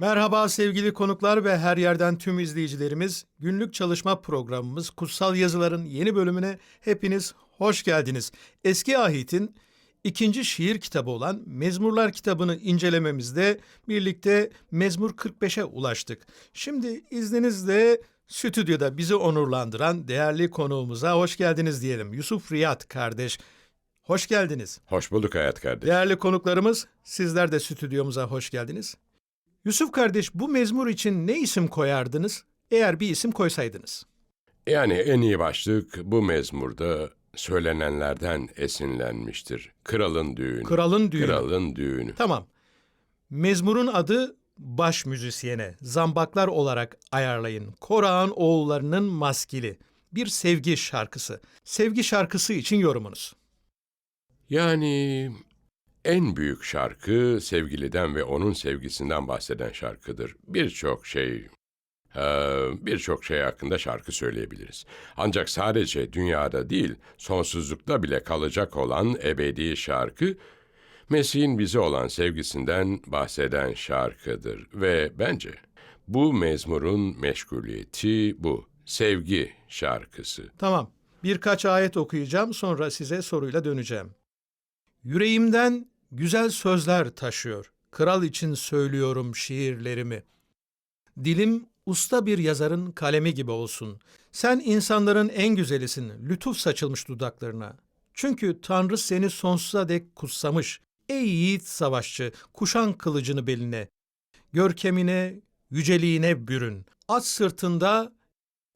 Merhaba sevgili konuklar ve her yerden tüm izleyicilerimiz. Günlük çalışma programımız Kutsal Yazıların yeni bölümüne hepiniz hoş geldiniz. Eski Ahit'in ikinci şiir kitabı olan Mezmurlar kitabını incelememizde birlikte Mezmur 45'e ulaştık. Şimdi izninizle stüdyoda bizi onurlandıran değerli konuğumuza hoş geldiniz diyelim. Yusuf Riyad kardeş, hoş geldiniz. Hoş bulduk hayat kardeş. Değerli konuklarımız, sizler de stüdyomuza hoş geldiniz. Yusuf kardeş, bu mezmur için ne isim koyardınız? Eğer bir isim koysaydınız. Yani en iyi başlık bu mezmurda söylenenlerden esinlenmiştir. Kralın düğünü. Kralın düğünü. Kralın düğünü. Tamam. Mezmurun adı baş müzisyene, zambaklar olarak ayarlayın. Korağan oğullarının maskili. Bir sevgi şarkısı. Sevgi şarkısı için yorumunuz. Yani en büyük şarkı sevgiliden ve onun sevgisinden bahseden şarkıdır. Birçok şey, eee, birçok şey hakkında şarkı söyleyebiliriz. Ancak sadece dünyada değil, sonsuzlukta bile kalacak olan ebedi şarkı, Mesih'in bize olan sevgisinden bahseden şarkıdır ve bence bu mezmurun meşguliyeti bu. Sevgi şarkısı. Tamam. Birkaç ayet okuyacağım sonra size soruyla döneceğim. Yüreğimden güzel sözler taşıyor. Kral için söylüyorum şiirlerimi. Dilim usta bir yazarın kalemi gibi olsun. Sen insanların en güzelisin, lütuf saçılmış dudaklarına. Çünkü Tanrı seni sonsuza dek kutsamış. Ey yiğit savaşçı, kuşan kılıcını beline. Görkemine, yüceliğine bürün. At sırtında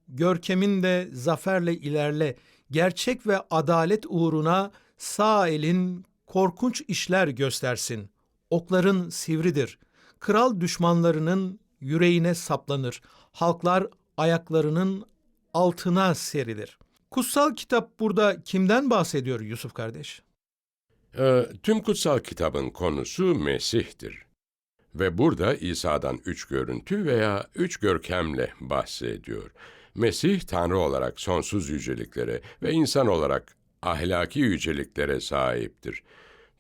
görkeminle zaferle ilerle. Gerçek ve adalet uğruna sağ elin korkunç işler göstersin. Okların sivridir. Kral düşmanlarının yüreğine saplanır. Halklar ayaklarının altına serilir. Kutsal kitap burada kimden bahsediyor Yusuf kardeş? Ee, tüm kutsal kitabın konusu Mesih'tir. Ve burada İsa'dan üç görüntü veya üç görkemle bahsediyor. Mesih Tanrı olarak sonsuz yüceliklere ve insan olarak ahlaki yüceliklere sahiptir.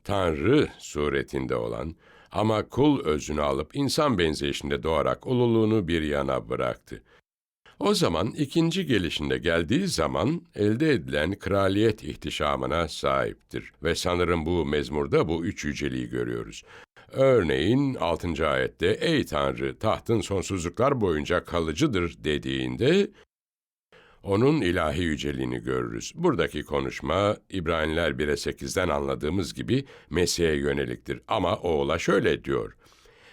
Tanrı suretinde olan ama kul özünü alıp insan benzeyişinde doğarak ululuğunu bir yana bıraktı. O zaman ikinci gelişinde geldiği zaman elde edilen kraliyet ihtişamına sahiptir. Ve sanırım bu mezmurda bu üç yüceliği görüyoruz. Örneğin 6. ayette ''Ey Tanrı tahtın sonsuzluklar boyunca kalıcıdır'' dediğinde onun ilahi yüceliğini görürüz. Buradaki konuşma İbraniler 1'e 8'den anladığımız gibi Mesih'e yöneliktir. Ama oğula şöyle diyor.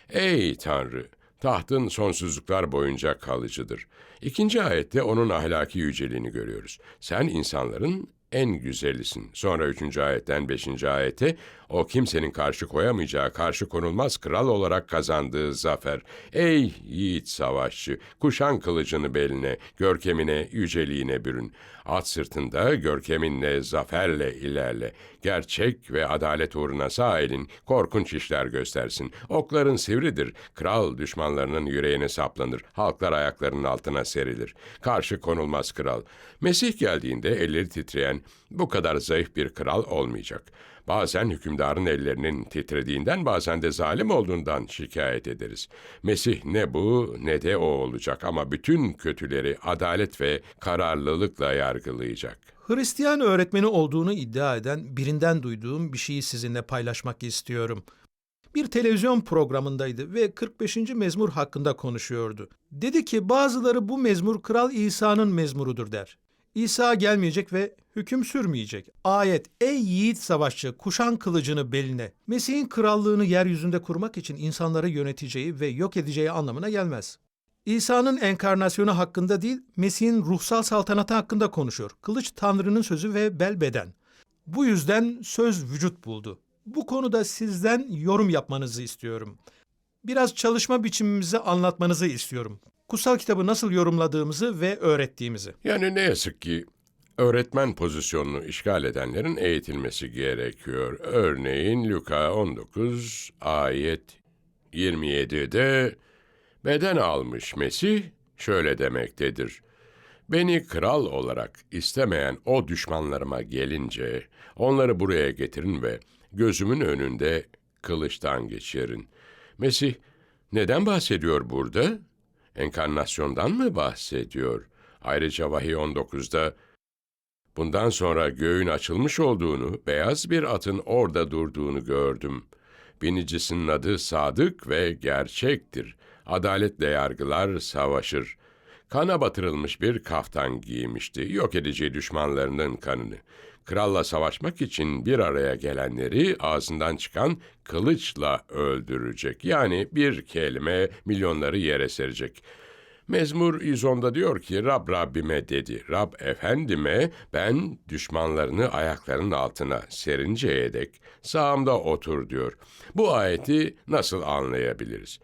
Ey Tanrı! Tahtın sonsuzluklar boyunca kalıcıdır. İkinci ayette onun ahlaki yüceliğini görüyoruz. Sen insanların en güzelisin. Sonra üçüncü ayetten beşinci ayete o kimsenin karşı koyamayacağı karşı konulmaz kral olarak kazandığı zafer. Ey yiğit savaşçı, kuşan kılıcını beline, görkemine, yüceliğine bürün. At sırtında görkeminle, zaferle ilerle. Gerçek ve adalet uğruna sağ elin korkunç işler göstersin. Okların sivridir, kral düşmanlarının yüreğine saplanır, halklar ayaklarının altına serilir. Karşı konulmaz kral. Mesih geldiğinde elleri titreyen, bu kadar zayıf bir kral olmayacak. Bazen hükümdarın ellerinin titrediğinden bazen de zalim olduğundan şikayet ederiz. Mesih ne bu ne de o olacak ama bütün kötüleri adalet ve kararlılıkla yargılayacak. Hristiyan öğretmeni olduğunu iddia eden birinden duyduğum bir şeyi sizinle paylaşmak istiyorum. Bir televizyon programındaydı ve 45. mezmur hakkında konuşuyordu. Dedi ki bazıları bu mezmur Kral İsa'nın mezmurudur der. İsa gelmeyecek ve hüküm sürmeyecek. Ayet, ey yiğit savaşçı kuşan kılıcını beline. Mesih'in krallığını yeryüzünde kurmak için insanları yöneteceği ve yok edeceği anlamına gelmez. İsa'nın enkarnasyonu hakkında değil, Mesih'in ruhsal saltanatı hakkında konuşuyor. Kılıç Tanrı'nın sözü ve bel beden. Bu yüzden söz vücut buldu. Bu konuda sizden yorum yapmanızı istiyorum. Biraz çalışma biçimimizi anlatmanızı istiyorum. Kutsal kitabı nasıl yorumladığımızı ve öğrettiğimizi. Yani ne yazık ki öğretmen pozisyonunu işgal edenlerin eğitilmesi gerekiyor. Örneğin Luka 19 ayet 27'de beden almış Mesih şöyle demektedir. Beni kral olarak istemeyen o düşmanlarıma gelince onları buraya getirin ve gözümün önünde kılıçtan geçirin. Mesih neden bahsediyor burada? Enkarnasyondan mı bahsediyor? Ayrıca Vahiy 19'da bundan sonra göğün açılmış olduğunu, beyaz bir atın orada durduğunu gördüm. Binicisinin adı sadık ve gerçektir. Adaletle yargılar savaşır. Kana batırılmış bir kaftan giymişti, yok edeceği düşmanlarının kanını. Kralla savaşmak için bir araya gelenleri ağzından çıkan kılıçla öldürecek. Yani bir kelime milyonları yere serecek. Mezmur 110'da diyor ki Rab Rabbime dedi. Rab efendime ben düşmanlarını ayaklarının altına serinceye dek sağımda otur diyor. Bu ayeti nasıl anlayabiliriz?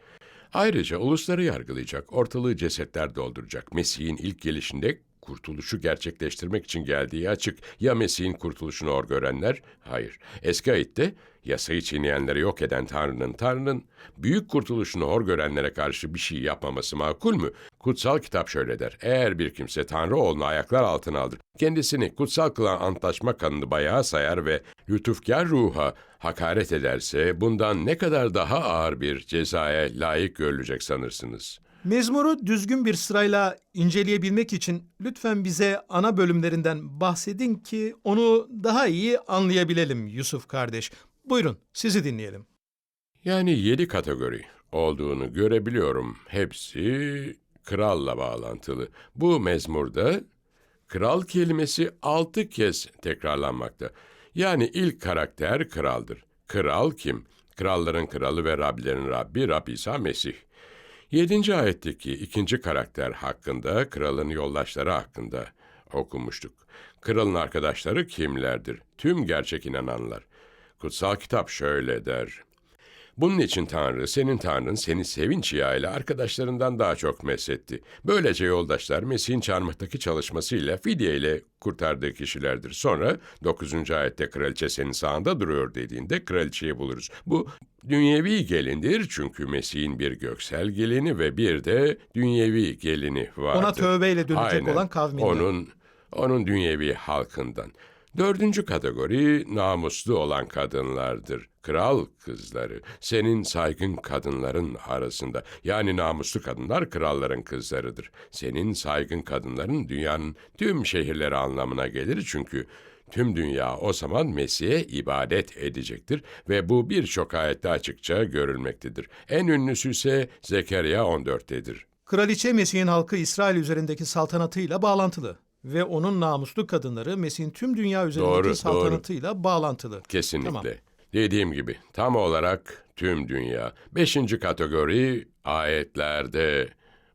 Ayrıca ulusları yargılayacak, ortalığı cesetler dolduracak. Mesih'in ilk gelişinde kurtuluşu gerçekleştirmek için geldiği açık. Ya Mesih'in kurtuluşunu hor görenler? Hayır. Eski ayette yasayı çiğneyenleri yok eden Tanrı'nın, Tanrı'nın büyük kurtuluşunu hor görenlere karşı bir şey yapmaması makul mü? Kutsal kitap şöyle der. Eğer bir kimse Tanrı oğlunu ayaklar altına alır, kendisini kutsal kılan antlaşma kanını bayağı sayar ve lütufkar ruha hakaret ederse bundan ne kadar daha ağır bir cezaya layık görülecek sanırsınız. Mezmuru düzgün bir sırayla inceleyebilmek için lütfen bize ana bölümlerinden bahsedin ki onu daha iyi anlayabilelim Yusuf kardeş. Buyurun sizi dinleyelim. Yani yedi kategori olduğunu görebiliyorum. Hepsi kralla bağlantılı. Bu mezmurda kral kelimesi altı kez tekrarlanmakta. Yani ilk karakter kraldır. Kral kim? Kralların kralı ve Rablerin Rabbi Rab İsa Mesih. Yedinci ayetteki ikinci karakter hakkında, kralın yoldaşları hakkında okumuştuk. Kralın arkadaşları kimlerdir? Tüm gerçek inananlar. Kutsal kitap şöyle der. Bunun için Tanrı, senin Tanrın seni sevinç yağıyla arkadaşlarından daha çok mesetti. Böylece yoldaşlar Mesih'in çarmıhtaki çalışmasıyla fidye ile kurtardığı kişilerdir. Sonra 9. ayette kraliçe senin sağında duruyor dediğinde kraliçeyi buluruz. Bu dünyevi gelindir çünkü Mesih'in bir göksel gelini ve bir de dünyevi gelini vardır. Ona tövbeyle dönecek Aynen. olan kavminden. Onun, onun dünyevi halkından. Dördüncü kategori namuslu olan kadınlardır. Kral kızları, senin saygın kadınların arasında. Yani namuslu kadınlar kralların kızlarıdır. Senin saygın kadınların dünyanın tüm şehirleri anlamına gelir çünkü tüm dünya o zaman Mesih'e ibadet edecektir ve bu birçok ayette açıkça görülmektedir. En ünlüsü ise Zekeriya 14'tedir. Kraliçe Mesih'in halkı İsrail üzerindeki saltanatıyla bağlantılı ve onun namuslu kadınları Mesih'in tüm dünya üzerindeki Doğru, doğru. saltanatıyla bağlantılı. Kesinlikle. Tamam. Dediğim gibi tam olarak tüm dünya. Beşinci kategori ayetlerde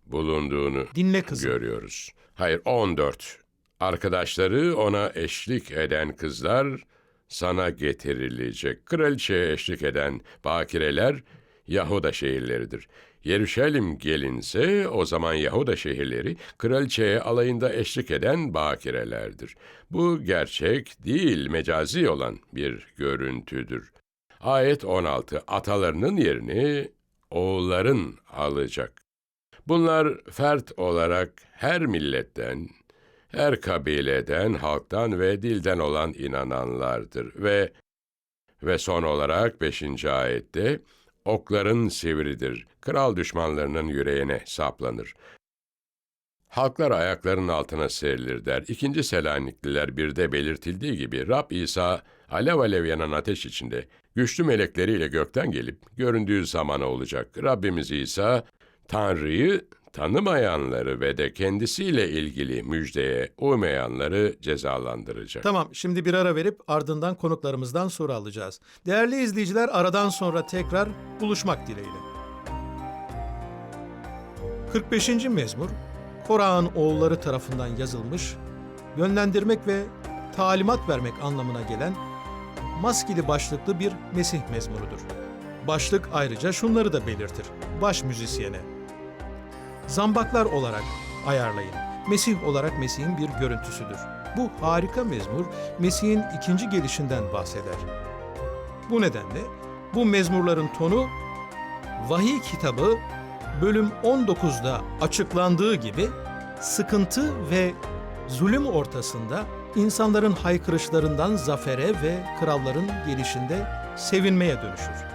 bulunduğunu Dinle kızım. görüyoruz. Hayır 14. Arkadaşları ona eşlik eden kızlar sana getirilecek. Kraliçeye eşlik eden bakireler Yahuda şehirleridir. Yeruşalim gelinse o zaman Yahuda şehirleri kraliçeye alayında eşlik eden bakirelerdir. Bu gerçek değil mecazi olan bir görüntüdür. Ayet 16 atalarının yerini oğulların alacak. Bunlar fert olarak her milletten, her kabileden, halktan ve dilden olan inananlardır ve ve son olarak 5. ayette okların sivridir, kral düşmanlarının yüreğine saplanır. Halklar ayaklarının altına serilir der. İkinci Selanikliler birde belirtildiği gibi Rab İsa alev alev yanan ateş içinde güçlü melekleriyle gökten gelip göründüğü zamana olacak. Rabbimiz İsa Tanrı'yı tanımayanları ve de kendisiyle ilgili müjdeye uymayanları cezalandıracak. Tamam, şimdi bir ara verip ardından konuklarımızdan soru alacağız. Değerli izleyiciler, aradan sonra tekrar buluşmak dileğiyle. 45. mezmur, Korah'ın oğulları tarafından yazılmış, yönlendirmek ve talimat vermek anlamına gelen maskeli başlıklı bir Mesih mezmurudur. Başlık ayrıca şunları da belirtir. Baş müzisyene. Zambaklar olarak ayarlayın. Mesih olarak Mesih'in bir görüntüsüdür. Bu harika mezmur Mesih'in ikinci gelişinden bahseder. Bu nedenle bu mezmurların tonu Vahiy kitabı bölüm 19'da açıklandığı gibi sıkıntı ve zulüm ortasında insanların haykırışlarından zafere ve kralların gelişinde sevinmeye dönüşür.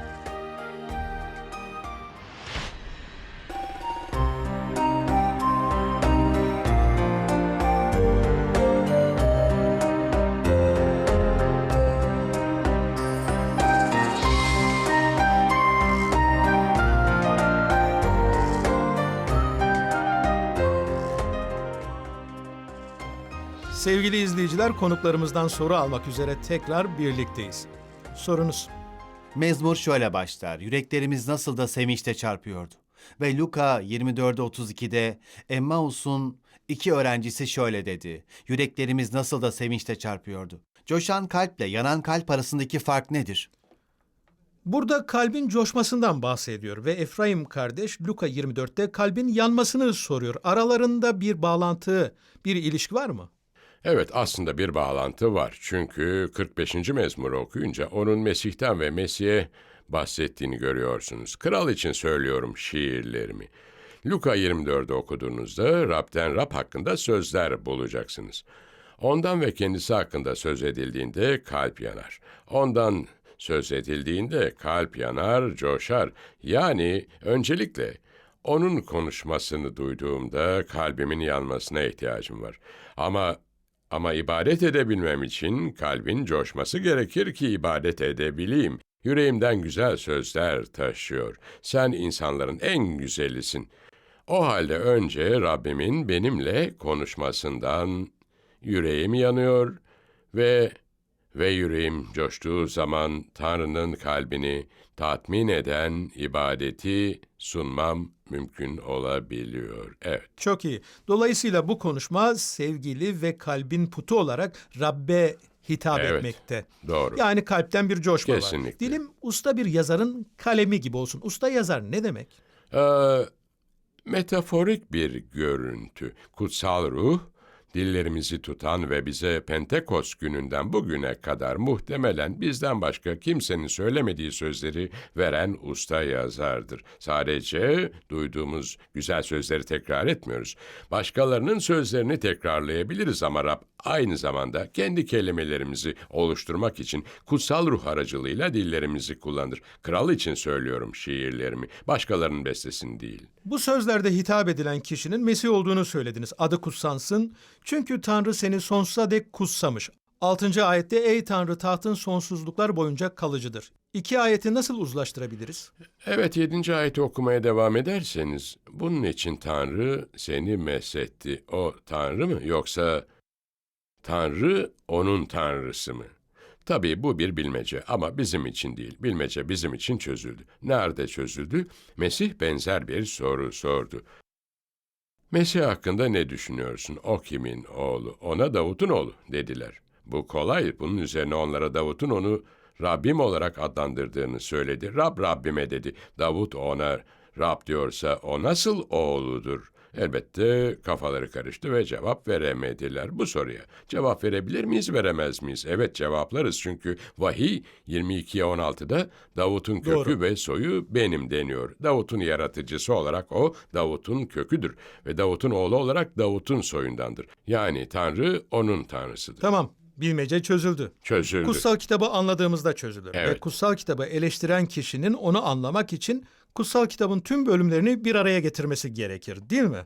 Sevgili izleyiciler, konuklarımızdan soru almak üzere tekrar birlikteyiz. Sorunuz. Mezmur şöyle başlar. Yüreklerimiz nasıl da sevinçle çarpıyordu. Ve Luka 24'e 32'de Emmaus'un iki öğrencisi şöyle dedi. Yüreklerimiz nasıl da sevinçle çarpıyordu. Coşan kalple yanan kalp arasındaki fark nedir? Burada kalbin coşmasından bahsediyor ve Efraim kardeş Luka 24'te kalbin yanmasını soruyor. Aralarında bir bağlantı, bir ilişki var mı? Evet aslında bir bağlantı var. Çünkü 45. mezmuru okuyunca onun Mesih'ten ve Mesih'e bahsettiğini görüyorsunuz. Kral için söylüyorum şiirlerimi. Luka 24'ü okuduğunuzda Rab'den Rab hakkında sözler bulacaksınız. Ondan ve kendisi hakkında söz edildiğinde kalp yanar. Ondan söz edildiğinde kalp yanar, coşar. Yani öncelikle onun konuşmasını duyduğumda kalbimin yanmasına ihtiyacım var. Ama ama ibadet edebilmem için kalbin coşması gerekir ki ibadet edebileyim. Yüreğimden güzel sözler taşıyor. Sen insanların en güzelisin. O halde önce Rabbimin benimle konuşmasından yüreğim yanıyor ve ve yüreğim coştuğu zaman Tanrı'nın kalbini tatmin eden ibadeti sunmam mümkün olabiliyor. Evet. Çok iyi. Dolayısıyla bu konuşma sevgili ve kalbin putu olarak Rabbe hitap Evet. etmekte. Doğru. Yani kalpten bir coşma var. Kesinlikle. Dilim usta bir yazarın kalemi gibi olsun. Usta yazar ne demek? Ee, metaforik bir görüntü. Kutsal ruh, dillerimizi tutan ve bize Pentekos gününden bugüne kadar muhtemelen bizden başka kimsenin söylemediği sözleri veren usta yazardır. Sadece duyduğumuz güzel sözleri tekrar etmiyoruz. Başkalarının sözlerini tekrarlayabiliriz ama Rab aynı zamanda kendi kelimelerimizi oluşturmak için kutsal ruh aracılığıyla dillerimizi kullanır. Kral için söylüyorum şiirlerimi, başkalarının bestesini değil. Bu sözlerde hitap edilen kişinin Mesih olduğunu söylediniz. Adı kutsansın. Çünkü Tanrı seni sonsuza dek kutsamış. 6. ayette ey Tanrı tahtın sonsuzluklar boyunca kalıcıdır. İki ayeti nasıl uzlaştırabiliriz? Evet, yedinci ayeti okumaya devam ederseniz, bunun için Tanrı seni mesetti. O Tanrı mı yoksa Tanrı onun Tanrısı mı? Tabii bu bir bilmece ama bizim için değil. Bilmece bizim için çözüldü. Nerede çözüldü? Mesih benzer bir soru sordu. Mesih hakkında ne düşünüyorsun? O kimin oğlu? Ona Davut'un oğlu dediler. Bu kolay. Bunun üzerine onlara Davut'un onu Rabbim olarak adlandırdığını söyledi. Rab Rabbime dedi. Davut ona Rab diyorsa o nasıl oğludur? Elbette kafaları karıştı ve cevap veremediler bu soruya. Cevap verebilir miyiz, veremez miyiz? Evet cevaplarız çünkü vahiy 22'ye 16'da Davut'un kökü Doğru. ve soyu benim deniyor. Davut'un yaratıcısı olarak o Davut'un köküdür ve Davut'un oğlu olarak Davut'un soyundandır. Yani Tanrı onun tanrısıdır. Tamam, bilmece çözüldü. Çözüldü. Kutsal kitabı anladığımızda çözülür. Ve Evet. kutsal kitabı eleştiren kişinin onu anlamak için kutsal kitabın tüm bölümlerini bir araya getirmesi gerekir, değil mi?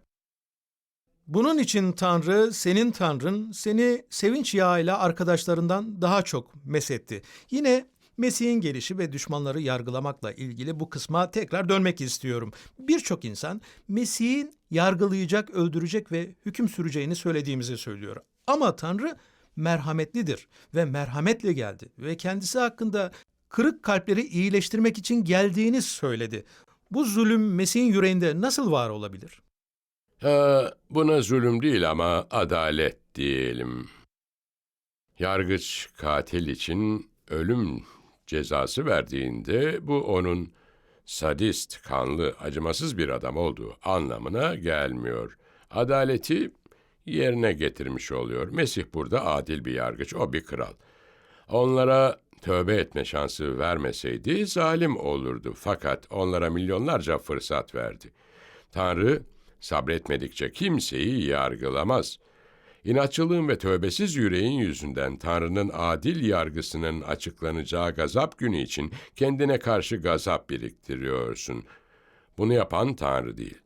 Bunun için Tanrı, senin Tanrın, seni sevinç yağıyla arkadaşlarından daha çok mesetti. Yine Mesih'in gelişi ve düşmanları yargılamakla ilgili bu kısma tekrar dönmek istiyorum. Birçok insan Mesih'in yargılayacak, öldürecek ve hüküm süreceğini söylediğimizi söylüyor. Ama Tanrı merhametlidir ve merhametle geldi ve kendisi hakkında kırık kalpleri iyileştirmek için geldiğini söyledi. Bu zulüm Mesih'in yüreğinde nasıl var olabilir? Ha, buna zulüm değil ama adalet diyelim. Yargıç katil için ölüm cezası verdiğinde bu onun sadist, kanlı, acımasız bir adam olduğu anlamına gelmiyor. Adaleti yerine getirmiş oluyor. Mesih burada adil bir yargıç, o bir kral. Onlara tövbe etme şansı vermeseydi zalim olurdu. Fakat onlara milyonlarca fırsat verdi. Tanrı sabretmedikçe kimseyi yargılamaz. İnatçılığın ve tövbesiz yüreğin yüzünden Tanrı'nın adil yargısının açıklanacağı gazap günü için kendine karşı gazap biriktiriyorsun. Bunu yapan Tanrı değil.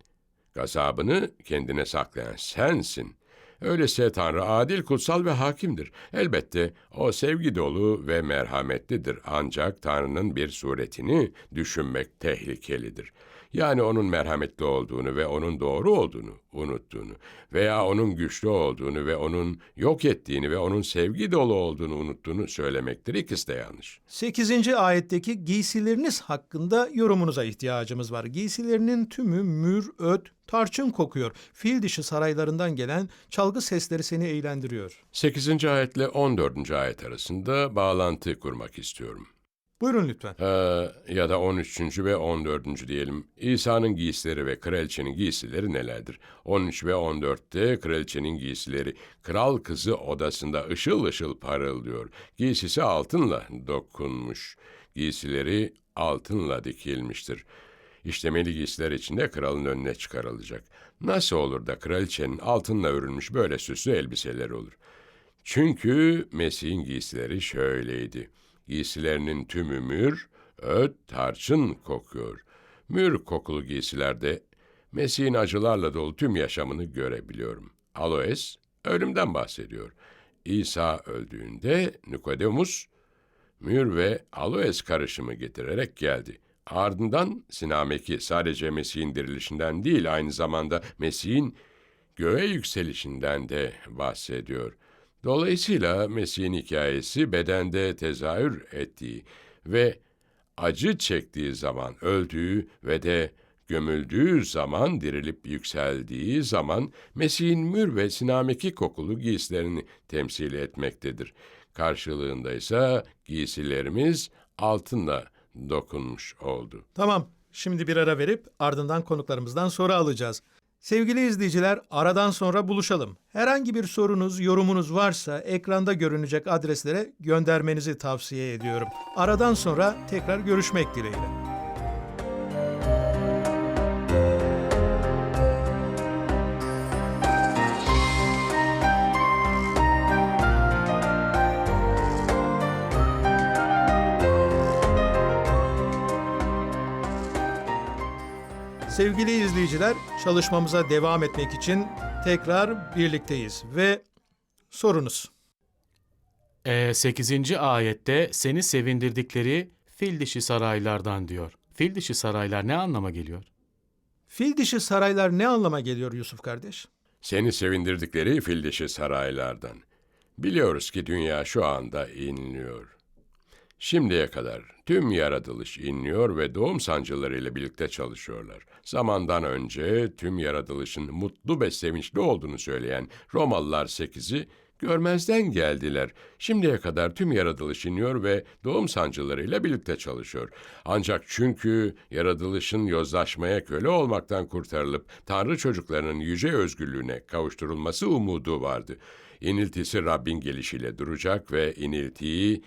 Gazabını kendine saklayan sensin. Öyleyse Tanrı adil, kutsal ve hakimdir. Elbette o sevgi dolu ve merhametlidir. Ancak Tanrı'nın bir suretini düşünmek tehlikelidir. Yani onun merhametli olduğunu ve onun doğru olduğunu unuttuğunu veya onun güçlü olduğunu ve onun yok ettiğini ve onun sevgi dolu olduğunu unuttuğunu söylemektir. İkisi de yanlış. 8. ayetteki giysileriniz hakkında yorumunuza ihtiyacımız var. Giysilerinin tümü mür, öt, tarçın kokuyor. Fil dişi saraylarından gelen çalgı sesleri seni eğlendiriyor. 8. ayetle 14. ayet arasında bağlantı kurmak istiyorum. Buyurun lütfen. Ee, ya da 13. ve 14. diyelim. İsa'nın giysileri ve kraliçenin giysileri nelerdir? 13 ve 14'te kraliçenin giysileri kral kızı odasında ışıl ışıl parıldıyor. Giysisi altınla dokunmuş. Giysileri altınla dikilmiştir. İşlemeli giysiler içinde kralın önüne çıkarılacak. Nasıl olur da kraliçenin altınla örülmüş böyle süslü elbiseleri olur? Çünkü Mesih'in giysileri şöyleydi. Giysilerinin tümü mür, öt, tarçın kokuyor. Mür kokulu giysilerde Mesih'in acılarla dolu tüm yaşamını görebiliyorum. Aloes, ölümden bahsediyor. İsa öldüğünde Nikodemus, mür ve aloes karışımı getirerek geldi. Ardından Sinameki sadece Mesih'in dirilişinden değil aynı zamanda Mesih'in göğe yükselişinden de bahsediyor. Dolayısıyla Mesih'in hikayesi bedende tezahür ettiği ve acı çektiği zaman öldüğü ve de gömüldüğü zaman dirilip yükseldiği zaman Mesih'in mür ve sinameki kokulu giysilerini temsil etmektedir. Karşılığında ise giysilerimiz altınla dokunmuş oldu. Tamam, şimdi bir ara verip ardından konuklarımızdan soru alacağız. Sevgili izleyiciler, aradan sonra buluşalım. Herhangi bir sorunuz, yorumunuz varsa ekranda görünecek adreslere göndermenizi tavsiye ediyorum. Aradan sonra tekrar görüşmek dileğiyle. Sevgili izleyiciler, çalışmamıza devam etmek için tekrar birlikteyiz ve sorunuz. E, 8. ayette seni sevindirdikleri fil dişi saraylardan diyor. Fil dişi saraylar ne anlama geliyor? Fil dişi saraylar ne anlama geliyor Yusuf kardeş? Seni sevindirdikleri fil dişi saraylardan. Biliyoruz ki dünya şu anda inliyor. Şimdiye kadar tüm yaratılış inliyor ve doğum sancılarıyla birlikte çalışıyorlar. Zamandan önce tüm yaratılışın mutlu ve sevinçli olduğunu söyleyen Romalılar 8'i görmezden geldiler. Şimdiye kadar tüm yaratılış iniyor ve doğum sancılarıyla birlikte çalışıyor. Ancak çünkü yaratılışın yozlaşmaya köle olmaktan kurtarılıp Tanrı çocuklarının yüce özgürlüğüne kavuşturulması umudu vardı. İniltisi Rabbin gelişiyle duracak ve iniltiyi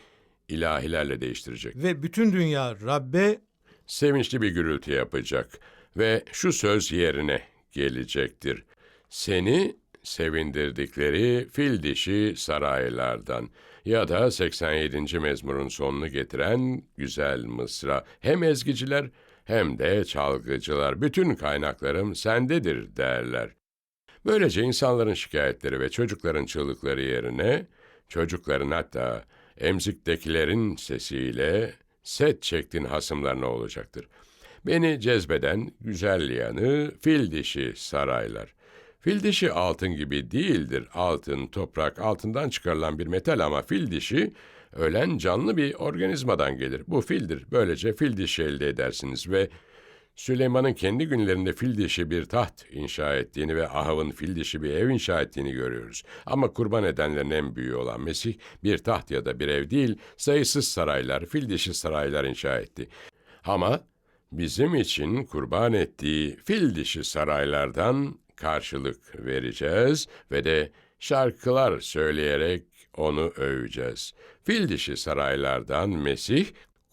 ilahilerle değiştirecek. Ve bütün dünya Rabbe Sevinçli bir gürültü yapacak ve şu söz yerine gelecektir. Seni sevindirdikleri fil dişi saraylardan ya da 87. mezmurun sonunu getiren güzel mısra hem ezgiciler hem de çalgıcılar bütün kaynaklarım sendedir derler. Böylece insanların şikayetleri ve çocukların çığlıkları yerine çocukların hatta emziktekilerin sesiyle set çektiğin hasımlarına olacaktır. Beni cezbeden güzel yanı fil dişi saraylar. Fil dişi altın gibi değildir. Altın, toprak, altından çıkarılan bir metal ama fil dişi ölen canlı bir organizmadan gelir. Bu fildir. Böylece fil dişi elde edersiniz ve Süleyman'ın kendi günlerinde fil dişi bir taht inşa ettiğini ve Ahav'ın fil dişi bir ev inşa ettiğini görüyoruz. Ama kurban edenlerin en büyüğü olan Mesih bir taht ya da bir ev değil, sayısız saraylar, fil dişi saraylar inşa etti. Ama bizim için kurban ettiği fil dişi saraylardan karşılık vereceğiz ve de şarkılar söyleyerek onu öveceğiz. Fil dişi saraylardan Mesih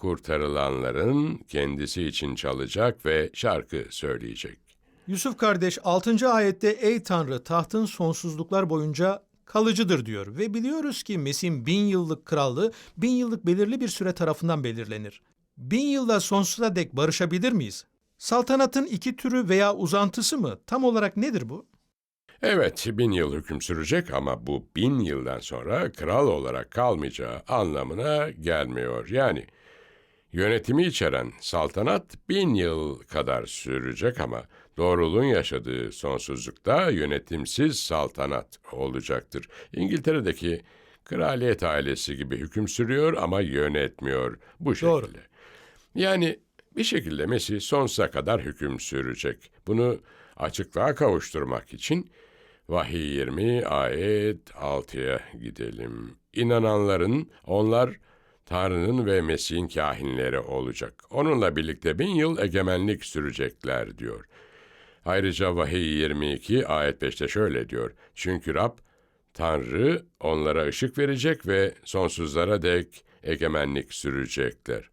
kurtarılanların kendisi için çalacak ve şarkı söyleyecek. Yusuf kardeş 6. ayette ey Tanrı tahtın sonsuzluklar boyunca kalıcıdır diyor. Ve biliyoruz ki Mesih'in bin yıllık krallığı bin yıllık belirli bir süre tarafından belirlenir. Bin yılda sonsuza dek barışabilir miyiz? Saltanatın iki türü veya uzantısı mı? Tam olarak nedir bu? Evet, bin yıl hüküm sürecek ama bu bin yıldan sonra kral olarak kalmayacağı anlamına gelmiyor. Yani yönetimi içeren saltanat bin yıl kadar sürecek ama doğruluğun yaşadığı sonsuzlukta yönetimsiz saltanat olacaktır. İngiltere'deki kraliyet ailesi gibi hüküm sürüyor ama yönetmiyor bu şekilde. Doğru. Yani bir şekilde Mesih sonsuza kadar hüküm sürecek. Bunu açıklığa kavuşturmak için Vahiy 20 ayet 6'ya gidelim. İnananların onlar Tanrı'nın ve Mesih'in kahinleri olacak. Onunla birlikte bin yıl egemenlik sürecekler diyor. Ayrıca Vahiy 22 ayet 5'te şöyle diyor. Çünkü Rab Tanrı onlara ışık verecek ve sonsuzlara dek egemenlik sürecekler.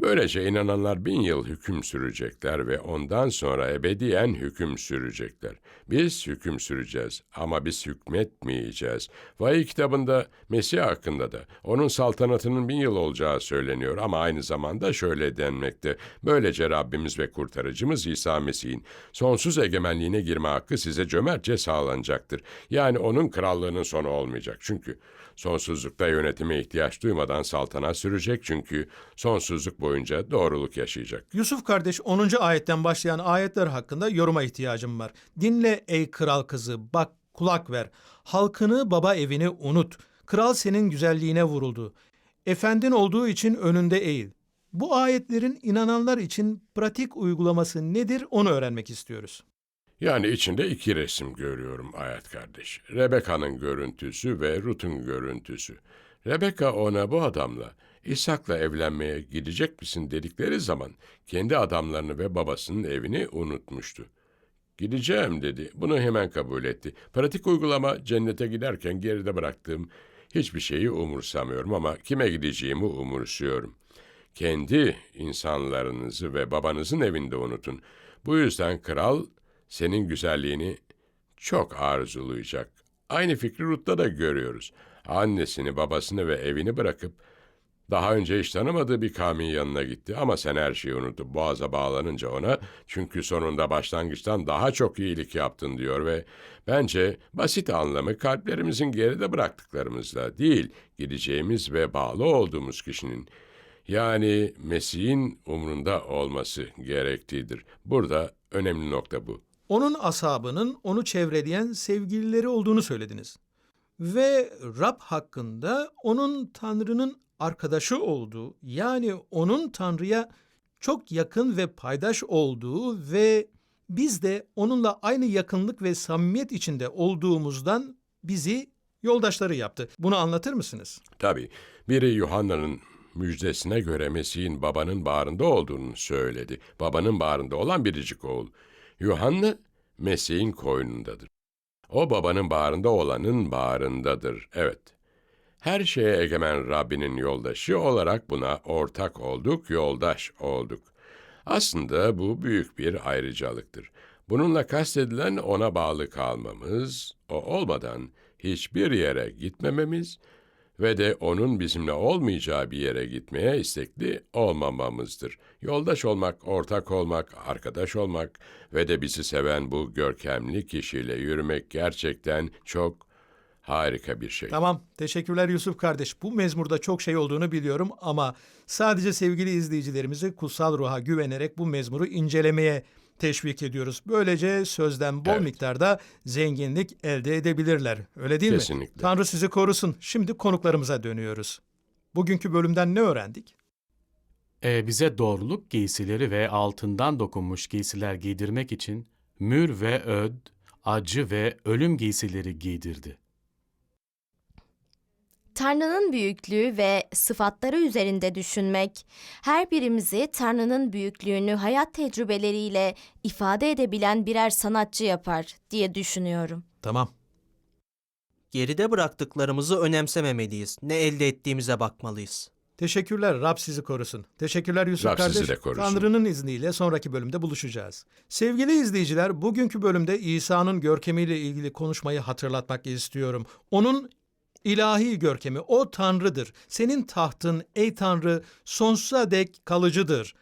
Böylece inananlar bin yıl hüküm sürecekler ve ondan sonra ebediyen hüküm sürecekler. Biz hüküm süreceğiz ama biz hükmetmeyeceğiz. Vahiy kitabında Mesih hakkında da onun saltanatının bin yıl olacağı söyleniyor ama aynı zamanda şöyle denmekte. Böylece Rabbimiz ve kurtarıcımız İsa Mesih'in sonsuz egemenliğine girme hakkı size cömertçe sağlanacaktır. Yani onun krallığının sonu olmayacak. Çünkü sonsuzlukta yönetime ihtiyaç duymadan saltanat sürecek çünkü sonsuzluk boyunca doğruluk yaşayacak. Yusuf kardeş 10. ayetten başlayan ayetler hakkında yoruma ihtiyacım var. Dinle ey kral kızı, bak kulak ver. Halkını baba evini unut. Kral senin güzelliğine vuruldu. Efendin olduğu için önünde eğil. Bu ayetlerin inananlar için pratik uygulaması nedir onu öğrenmek istiyoruz. Yani içinde iki resim görüyorum Ayet kardeş. Rebeka'nın görüntüsü ve Rut'un görüntüsü. Rebeka ona bu adamla İshak'la evlenmeye gidecek misin dedikleri zaman kendi adamlarını ve babasının evini unutmuştu. Gideceğim dedi. Bunu hemen kabul etti. Pratik uygulama cennete giderken geride bıraktığım hiçbir şeyi umursamıyorum ama kime gideceğimi umursuyorum. Kendi insanlarınızı ve babanızın evinde unutun. Bu yüzden kral senin güzelliğini çok arzulayacak. Aynı fikri Rut'ta da görüyoruz. Annesini, babasını ve evini bırakıp daha önce hiç tanımadığı bir kavmin yanına gitti ama sen her şeyi unutup boğaza bağlanınca ona çünkü sonunda başlangıçtan daha çok iyilik yaptın diyor ve bence basit anlamı kalplerimizin geride bıraktıklarımızla değil gideceğimiz ve bağlı olduğumuz kişinin yani Mesih'in umrunda olması gerektiğidir. Burada önemli nokta bu. Onun ashabının onu çevreleyen sevgilileri olduğunu söylediniz. Ve Rab hakkında onun Tanrı'nın arkadaşı olduğu, yani onun Tanrı'ya çok yakın ve paydaş olduğu ve biz de onunla aynı yakınlık ve samimiyet içinde olduğumuzdan bizi yoldaşları yaptı. Bunu anlatır mısınız? Tabii biri Yuhanna'nın müjdesine göre Mesih'in babanın bağrında olduğunu söyledi. Babanın bağrında olan biricik oğul. Yuhanna Mesih'in koynundadır. O babanın bağrında olanın bağrındadır. Evet. Her şeye egemen Rabbinin yoldaşı olarak buna ortak olduk, yoldaş olduk. Aslında bu büyük bir ayrıcalıktır. Bununla kastedilen ona bağlı kalmamız, o olmadan hiçbir yere gitmememiz ve de onun bizimle olmayacağı bir yere gitmeye istekli olmamamızdır. Yoldaş olmak, ortak olmak, arkadaş olmak ve de bizi seven bu görkemli kişiyle yürümek gerçekten çok harika bir şey. Tamam, teşekkürler Yusuf kardeş. Bu mezmurda çok şey olduğunu biliyorum ama sadece sevgili izleyicilerimizi kutsal ruha güvenerek bu mezmuru incelemeye teşvik ediyoruz. Böylece sözden bol Evet. miktarda zenginlik elde edebilirler. Öyle değil mi? Kesinlikle. Tanrı sizi korusun. Şimdi konuklarımıza dönüyoruz. Bugünkü bölümden ne öğrendik? Ee, bize doğruluk giysileri ve altından dokunmuş giysiler giydirmek için mür ve öd, acı ve ölüm giysileri giydirdi. Tanrı'nın büyüklüğü ve sıfatları üzerinde düşünmek, her birimizi Tanrı'nın büyüklüğünü hayat tecrübeleriyle ifade edebilen birer sanatçı yapar diye düşünüyorum. Tamam. Geride bıraktıklarımızı önemsememeliyiz. Ne elde ettiğimize bakmalıyız. Teşekkürler. Rab sizi korusun. Teşekkürler Yusuf Rab sizi kardeş. de korusun. Tanrı'nın izniyle sonraki bölümde buluşacağız. Sevgili izleyiciler, bugünkü bölümde İsa'nın görkemiyle ilgili konuşmayı hatırlatmak istiyorum. Onun ilahi görkemi, o Tanrı'dır. Senin tahtın ey Tanrı sonsuza dek kalıcıdır.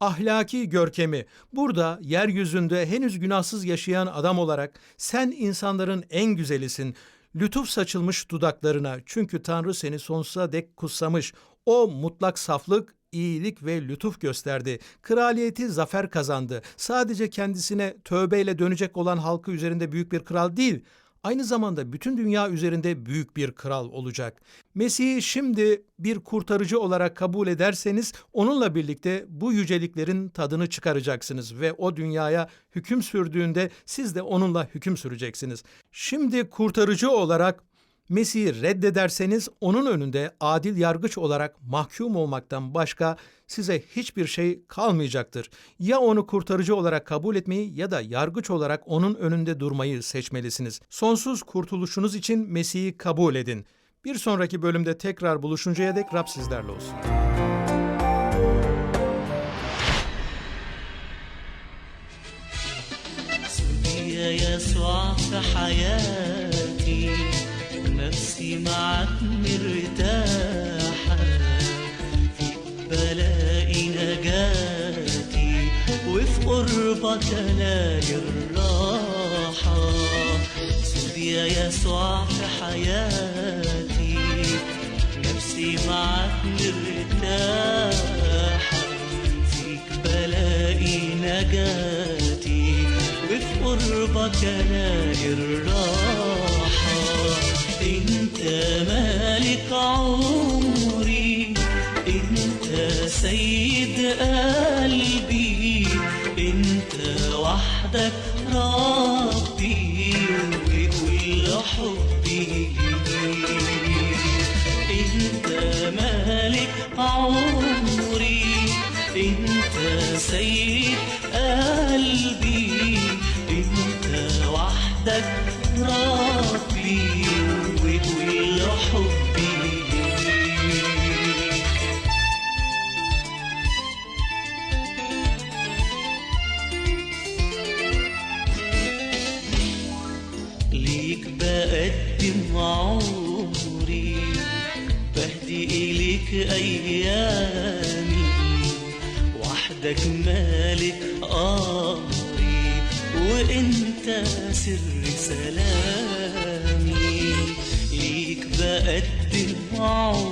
Ahlaki görkemi, burada yeryüzünde henüz günahsız yaşayan adam olarak sen insanların en güzelisin. Lütuf saçılmış dudaklarına çünkü Tanrı seni sonsuza dek kutsamış. O mutlak saflık, iyilik ve lütuf gösterdi. Kraliyeti zafer kazandı. Sadece kendisine tövbeyle dönecek olan halkı üzerinde büyük bir kral değil, aynı zamanda bütün dünya üzerinde büyük bir kral olacak. Mesih'i şimdi bir kurtarıcı olarak kabul ederseniz onunla birlikte bu yüceliklerin tadını çıkaracaksınız ve o dünyaya hüküm sürdüğünde siz de onunla hüküm süreceksiniz. Şimdi kurtarıcı olarak Mesih'i reddederseniz onun önünde adil yargıç olarak mahkum olmaktan başka size hiçbir şey kalmayacaktır. Ya onu kurtarıcı olarak kabul etmeyi ya da yargıç olarak onun önünde durmayı seçmelisiniz. Sonsuz kurtuluşunuz için Mesih'i kabul edin. Bir sonraki bölümde tekrar buluşuncaya dek Rab sizlerle olsun. يا يسوع في حياتي نفسي معك مرتاحة فيك بلاقي نجاتي وفي قربك الاقي الراحة سود يا يسوع في حياتي نفسي معك مرتاحة فيك بلاقي نجاتي وفي قربك الاقي الراحة انت مالك عمري أنت سيد قلبي أنت وحدك ربي وكل حبي. أنت مالك عمري أنت سيد قلبي. وأجمالك آمري وأنت سر سلامي. ليك بقدم عمري.